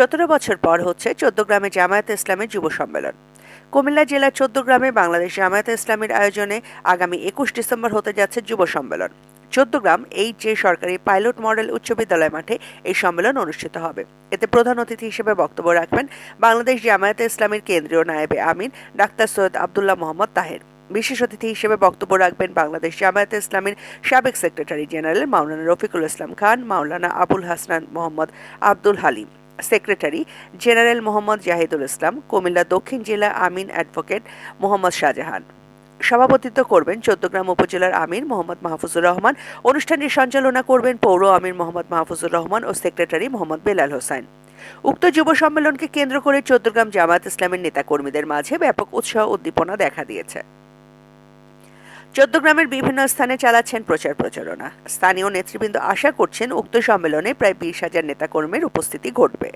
সতেরো বছর পর হচ্ছে চোদ্দগ্রামে জামায়াতে ইসলামের যুব সম্মেলন। কুমিল্লা জেলার চোদ্দগ্রামে বাংলাদেশ জামায়াতে ইসলামের আয়োজনে আগামী একুশ ডিসেম্বর হতে যাচ্ছে যুব সম্মেলন। চোদ্দগ্রাম এই যে সরকারি পাইলট মডেল উচ্চ বিদ্যালয় মাঠে এই সম্মেলন অনুষ্ঠিত হবে। এতে প্রধান অতিথি হিসেবে বক্তব্য রাখবেন বাংলাদেশ জামায়াতে ইসলামের কেন্দ্রীয় নায়েবে আমিন, ডাক্তার সৈয়দ আবদুল্লাহ মোহাম্মদ তাহের। বিশেষ অতিথি হিসেবে বক্তব্য রাখবেন বাংলাদেশ জামায়াতে ইসলামের সাবেক secretary general Maulana Rafiqul Islam Khan, Maulana Abul Hasnan Mohammad Abdul Halim. Secretary general Mohammad Zahidul Islam, Cumilla দক্ষিণ জেলা আমিন অ্যাডভোকেট মোহাম্মদ শাহজাহান। সভাপতিত্ব করবেন চৌদ্দগ্রাম উপজেলার আমির মোহাম্মদ মাহফুজুর রহমান। অনুষ্ঠানটির সঞ্চালনা করবেন পৌর আমির মোহাম্মদ মাহফুজুর রহমান ও সেক্রেটারি মোহাম্মদ বেলাল হোসেন। উক্ত যুব সম্মেলনকে কেন্দ্র করে চৌদ্দগ্রাম জামায়াত ইসলামের নেতাকর্মীদের মাঝে ব্যাপক উৎসাহ উদ্দীপনা দেখা দিয়েছে। চৌদ্দগ্রামের বিভিন্ন স্থানে চালাচ্ছেন প্রচার প্রচারণা। স্থানীয় নেতৃবৃন্দ আশা করছেন উক্ত সম্মেলনে প্রায় বিশ হাজার নেতাকর্মীর উপস্থিতি ঘটবে।